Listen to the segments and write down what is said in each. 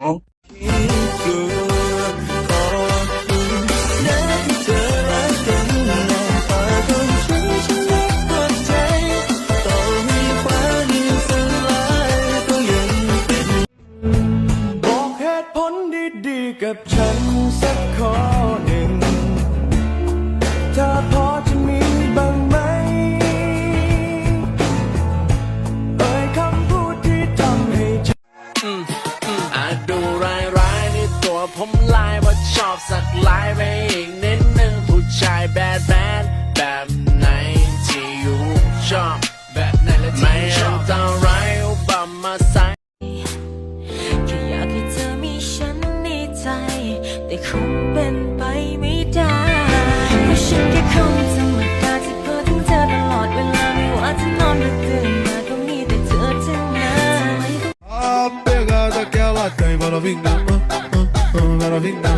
บอกเหตุผลดีๆกับฉันสักข้อหนึ่งถ้าพอ อบสักลายไปอีกนิดนึงผู้ชายแบดแบดแบบไหนที่อยู่ชอบแบบไหนและที่ไม่ชอบเท่าไรอุบัมมาใส่แค่อยากให้เธอมีฉันในใจ แต่คงเป็นไปไม่ได้เพราะฉันแค่คนธรรมดาที่เพ้อถึงเธอตลอดเวลาไม่ว่าจะนอนหรือตื่นมาก็มีแต่เธอทั้งนั้นทำไมต้อง Ah, pegada que ela tem, maravilha, ah, ah, ah, maravilha,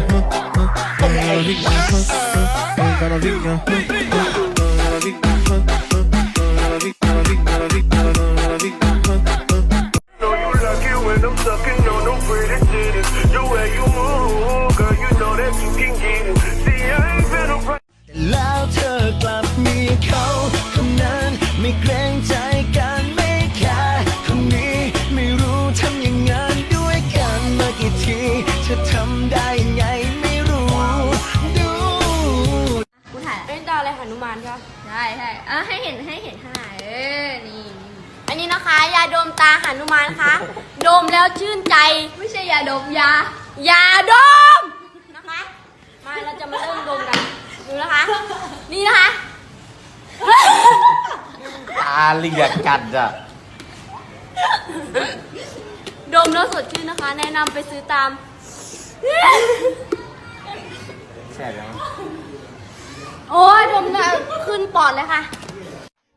แล้วเธอกลับมีเขาคนนั้นไม่เกรงใจกันไม่แคร์คนนี้ไม่รู้ทำอย่างนั้นด้วยกันมากี่ทีเธทำได้ หนุมานใช่ใช่ใช่อะให้เห็นให้เห็นข้างในเออนี่อันนี้นะคะ ยาดมตาหนุมานคะ ดมแล้วชื่นใจ ไม่ใช่ยาดมยา ยาดมนะคะ มาเราจะมาเริ่มดมกัน ดูนะคะ นี่นะคะ ตาเหลียกกัดอะดมแล้วสดชื่นนะคะ แนะนำไปซื้อตาม ขึ้นเลยค่ะ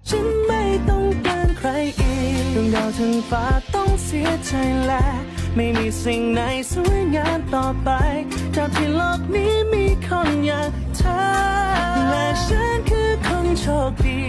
ฉันไม่ต้องการใครอีกดวงดาวทั้งฟ้าต้องเสียใจและไม่มีสิ่งไหนสวยงามต่อไป จากที่โลกนี้มีคนอย่างเธอ และฉันคือคนโชคดี